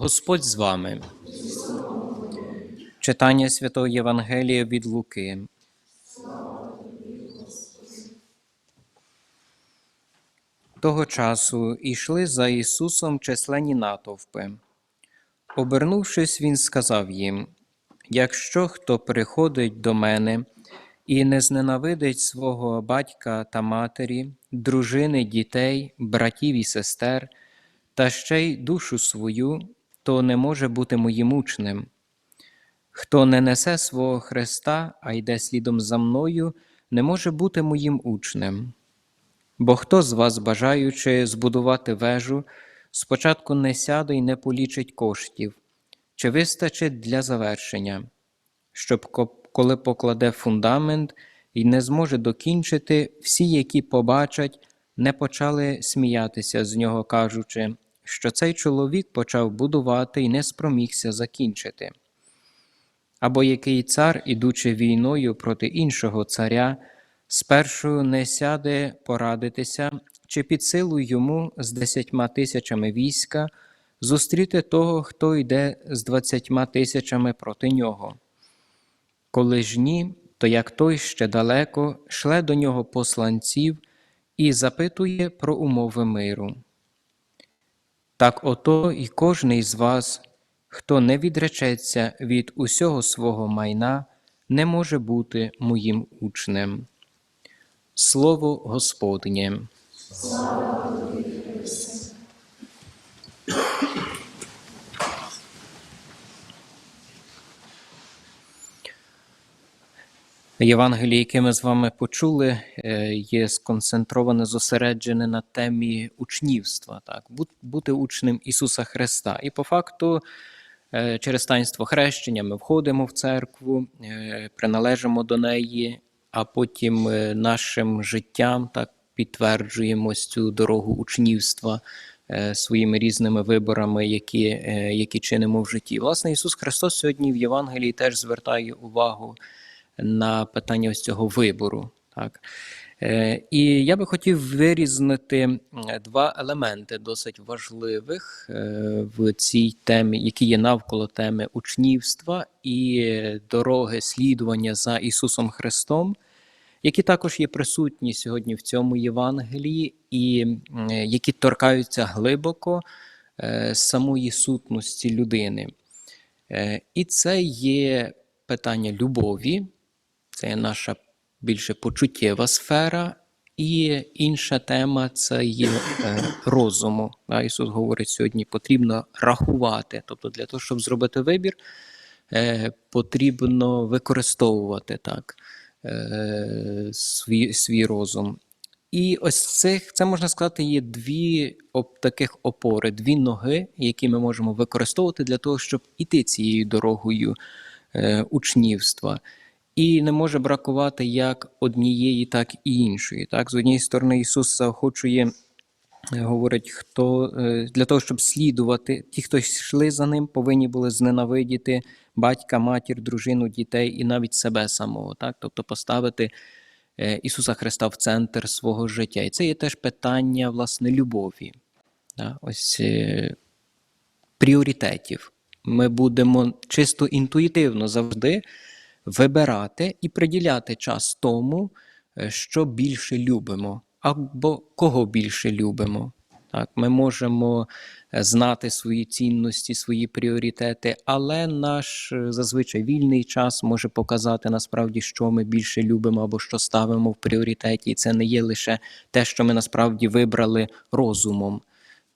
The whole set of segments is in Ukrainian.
Господь з вами. Читання Святого Євангелія від Луки. Того часу йшли за Ісусом численні натовпи. Обернувшись, Він сказав їм: Якщо хто приходить до мене і не зненавидить свого батька та матері, дружини, дітей, братів і сестер, та ще й душу свою, то не може бути моїм учнем. Хто не несе свого Христа, а йде слідом за мною, не може бути моїм учнем. Бо хто з вас, бажаючи збудувати вежу, спочатку не сяде і не полічить коштів, чи вистачить для завершення, щоб коли покладе фундамент і не зможе докінчити, всі, які побачать, не почали сміятися з нього, кажучи, що цей чоловік почав будувати і не спромігся закінчити. Або який цар, ідучи війною проти іншого царя, спершу не сяде порадитися, чи під силу йому з десятьма тисячами війська зустріти того, хто йде з двадцятьма тисячами проти нього. Коли ж ні, то як той ще далеко шле до нього посланців і запитує про умови миру. Так ото і кожний з вас, хто не відречеться від усього свого майна, не може бути моїм учнем. Слово Господнє. Євангеліє, яке ми з вами почули, е, є сконцентроване, зосереджене на темі учнівства, так, бу- бути учнем Ісуса Христа. І по факту, е, через таїнство хрещення ми входимо в церкву, е, приналежимо до неї, а потім нашим життям так підтверджуємо цю дорогу учнівства своїми різними виборами, які, які чинимо в житті. Власне, Ісус Христос сьогодні в Євангелії теж звертає увагу на питання ось цього вибору. Так? Е, І я би хотів вирізнити два елементи досить важливих е, в цій темі, які є навколо теми учнівства і дороги слідування за Ісусом Христом, які також є присутні сьогодні в цьому Євангелії, і які торкаються глибоко е, самої сутності людини. І це є питання любові, це є наша більше почуттєва сфера, і інша тема це є е, розуму. Ісус говорить сьогодні, потрібно рахувати. Тобто, для того, щоб зробити вибір, е, потрібно використовувати так, е, свій, свій розум. І ось цих, це можна сказати, є дві оп, таких опори, дві ноги, які ми можемо використовувати для того, щоб іти цією дорогою е, учнівства. І не може бракувати як однієї, так і іншої. Так, з однієї сторони, Ісус заохочує, е, говорить, хто е, для того, щоб слідувати, ті, хто йшли за ним, повинні були зненавидіти батька, матір, дружину, дітей і навіть себе самого. Так, тобто поставити е, Ісуса Христа в центр свого життя. І це є теж питання власне любові. Да? Ось пріоритетів. Ми будемо чисто інтуїтивно завжди вибирати і приділяти час тому, е, що більше любимо, або кого більше любимо. Так, ми можемо е, знати свої цінності, свої пріоритети, але наш е, зазвичай вільний час може показати насправді, що ми більше любимо або що ставимо в пріоритеті. Це не є лише те, що ми насправді вибрали розумом.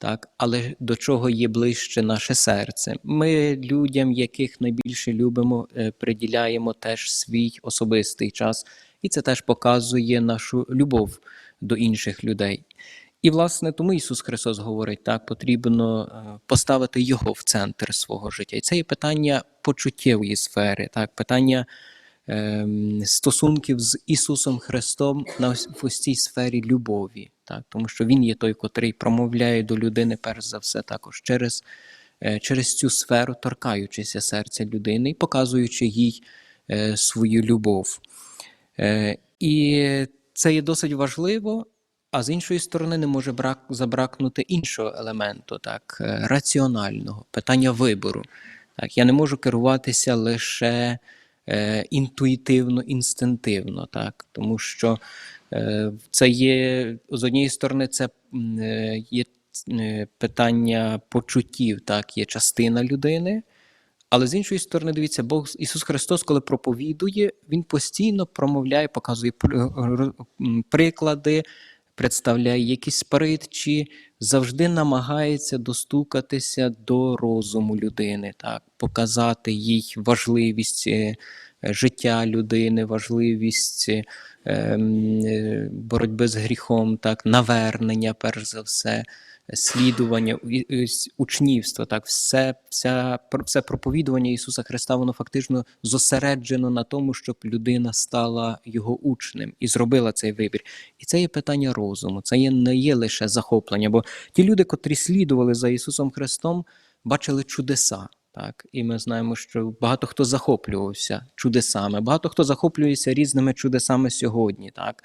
Так, але до чого є ближче наше серце? Ми людям, яких найбільше любимо, е, приділяємо теж свій особистий час, і це теж показує нашу любов до інших людей. І, власне, тому Ісус Христос говорить, так, потрібно е, поставити Його в центр свого життя. І це є питання почуттєвої сфери, так, питання ем, стосунків з Ісусом Христом на ось, в цій сфері любові, так, тому що Він є той, котрий промовляє до людини, перш за все, також через, е, через цю сферу, торкаючися серця людини і показуючи їй е, свою любов. Е, і це є досить важливо, А з іншої сторони, не може брак, забракнути іншого елементу, так, раціонального, питання вибору. Так, я не можу керуватися лише е, інтуїтивно, інстинктивно, так, тому що е, це є з однієї сторони, це е, є е, питання почуттів, так, є частина людини. Але з іншої сторони, дивіться, Бог Ісус Христос, коли проповідує, Він постійно промовляє, показує пр- приклади, представляє якісь притчі, завжди намагається достукатися до розуму людини, так, показати їй важливість е, життя людини, важливість е, боротьби з гріхом, так, навернення, перш за все слідування, учнівство, так, все, вся, все проповідування Ісуса Христа, воно фактично зосереджено на тому, щоб людина стала його учнем і зробила цей вибір. І це є питання розуму, це є, не є лише захоплення, бо ті люди, котрі слідували за Ісусом Христом, бачили чудеса. Так, і ми знаємо, що багато хто захоплювався чудесами, багато хто захоплюється різними чудесами сьогодні. Так,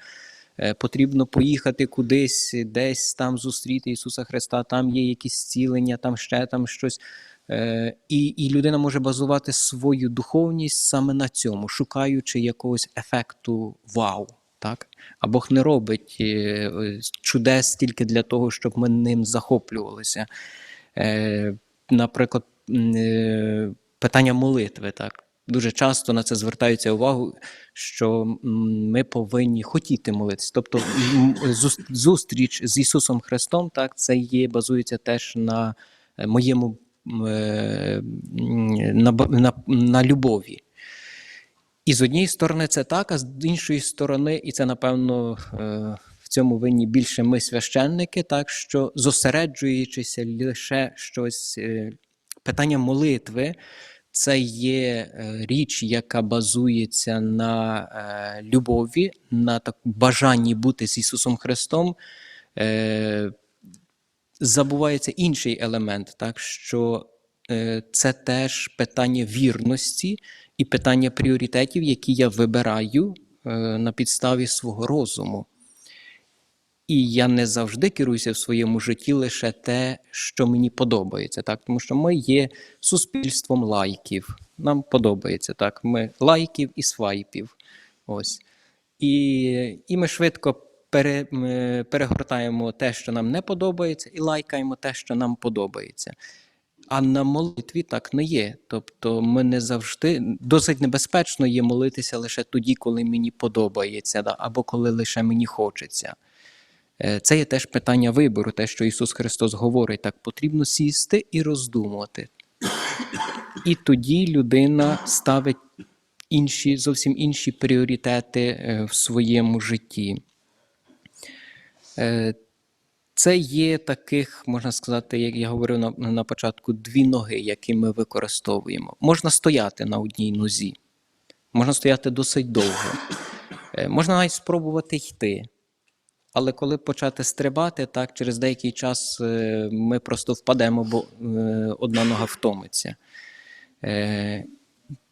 Е, потрібно поїхати кудись, десь там зустріти Ісуса Христа, там є якісь зцілення, там ще там щось. Е, І, і людина може базувати свою духовність саме на цьому, шукаючи якогось ефекту вау. Так? А Бог не робить е, чудес тільки для того, щоб ми ним захоплювалися. Наприклад, питання молитви. Так? Дуже часто на це звертаються увагу, що ми повинні хотіти молитися. Тобто зустріч з Ісусом Христом, так, це є, базується теж на е, моєму е, на, на, на любові. І з однієї сторони це так, а з іншої сторони, і це напевно е, в цьому винні більше ми священники, так що зосереджуючися лише щось, е, питання молитви, це є е, річ, яка базується на е, любові, на так бажанні бути з Ісусом Христом. Е, забувається інший елемент, так що це теж питання вірності і питання пріоритетів, які я вибираю на підставі свого розуму. І я не завжди керуюся в своєму житті лише те, що мені подобається, так тому що ми є суспільством лайків. Нам подобається так. Ми лайків і свайпів. Ось. І, і ми швидко пере, перегортаємо те, що нам не подобається, і лайкаємо те, що нам подобається. А на молитві так не є. Тобто, ми не завжди досить небезпечно є молитися лише тоді, коли мені подобається, да, або коли лише мені хочеться. Е, Це є теж питання вибору, те, що Ісус Христос говорить, так потрібно сісти і роздумувати. І тоді людина ставить інші, зовсім інші пріоритети е, в своєму житті. Е, Це є таких, можна сказати, як я говорив на, на початку, дві ноги, які ми використовуємо. Можна стояти на одній нозі, можна стояти досить довго, можна навіть спробувати йти. Але коли почати стрибати, так через деякий час е, ми просто впадемо, бо е, одна нога втомиться. Е,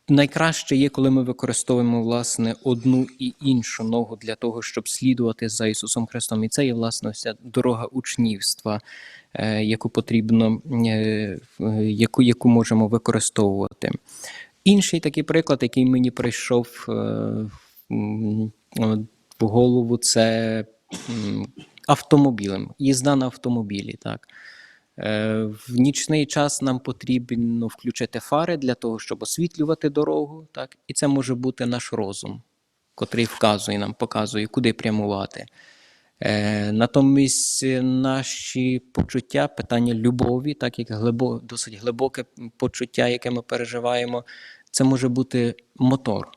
Найкраще є, коли ми використовуємо власне одну і іншу ногу для того, щоб слідувати за Ісусом Христом. І це є власне вся дорога учнівства, яку потрібно, яку, яку можемо використовувати. Інший такий приклад, який мені прийшов в голову, це автомобілем, їзда на автомобілі. Так. Е, В нічний час нам потрібно включити фари для того, щоб освітлювати дорогу, так? і це може бути наш розум, котрий вказує нам, показує, куди прямувати. Е, Натомість наші почуття, питання любові, так як глибо, досить глибоке почуття, яке ми переживаємо, це може бути мотор,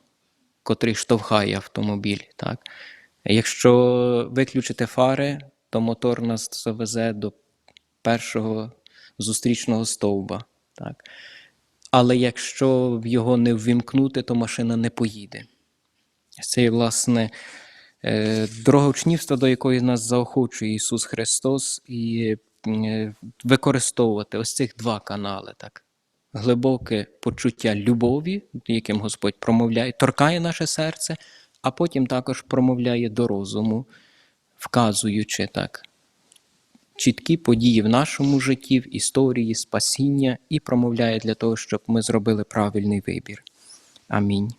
котрий штовхає автомобіль. Так? Якщо виключити фари, то мотор нас завезе до першого зустрічного стовба. Так? Але якщо його не ввімкнути, то машина не поїде. Це власне, е, дорога учнівства, до якої нас заохочує Ісус Христос, і е, використовувати ось цих два канали. Так? Глибоке почуття любові, яким Господь промовляє, торкає наше серце, а потім також промовляє до розуму вказуючи так чіткі події в нашому житті, в історії, спасіння і промовляє для того, щоб ми зробили правильний вибір. Амінь.